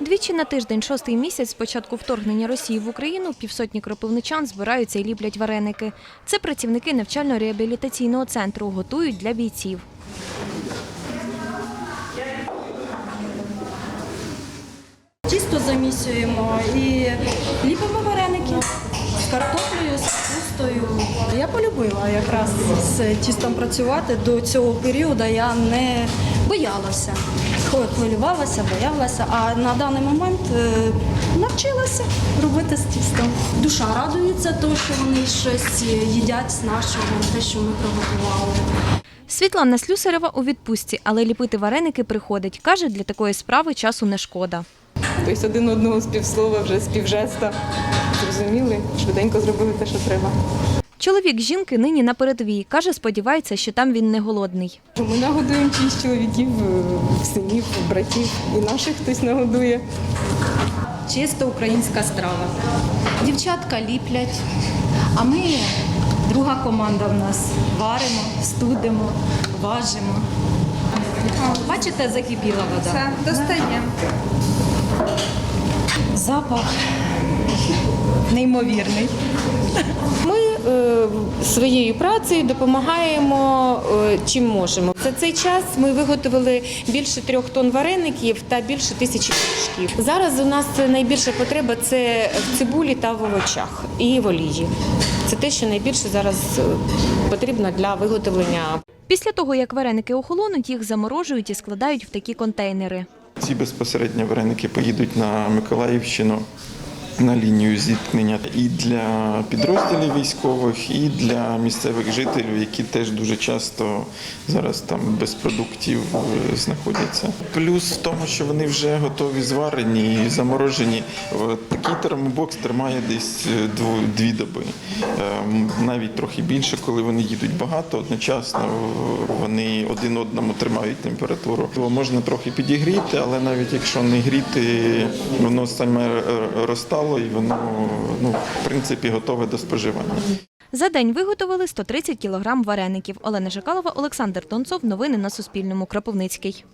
Двічі на тиждень, шостий місяць з початку вторгнення Росії в Україну, півсотні кропивничан збираються і ліплять вареники. Це працівники навчально-реабілітаційного центру готують для бійців. Тісто замісюємо і ліпимо вареники з картоплею, з капустою. Я полюбила якраз з тістом працювати. До цього періоду я не боялася. Хвилювалася, боялася, а на даний момент е, навчилася робити з тістом. Душа радується, тому що вони щось їдять з нашого, те, що ми приготували. Світлана Слюсарева у відпустці, але ліпити вареники приходить. Каже, для такої справи часу не шкода. Тобто один одного з півслова, вже з півжеста. Зрозуміли, швиденько зробили те, що треба. Чоловік жінки нині на передовій. Каже, сподівається, що там він не голодний. Ми нагодуємо чиїсь чоловіків, е, синів, братів, і наших хтось нагодує. Чисто українська страва. Дівчатка ліплять, а ми друга команда в нас варимо, студимо, важимо. Бачите, закипіла вода. Це достає. Запах неймовірний. Ми е, своєю працею допомагаємо е, чим можемо. За цей час ми виготовили більше трьох тонн вареників та більше тисячі пиріжків. Зараз у нас найбільша потреба це в цибулі та в овочах і в олії. Це те, що найбільше зараз е, потрібно для виготовлення Після того, як вареники охолонуть, їх заморожують і складають в такі контейнери. Ці безпосередньо вареники поїдуть на Миколаївщину на лінію зіткнення і для підрозділів військових, і для місцевих жителів, які теж дуже часто зараз там без продуктів е, знаходяться. Плюс в тому, що вони вже готові зварені і заморожені. Такий термобокс тримає десь е, дві доби, Е, навіть трохи більше, коли вони їдуть багато. Одночасно вони один одному тримають температуру. Його Можна трохи підігріти, але навіть якщо не гріти, воно саме е, розтало і воно ну, в принципі готове до споживання. За день виготовили 130 кілограм вареників. Олена Жикалова, Олександр Донцов. Новини на Суспільному. Кропивницький.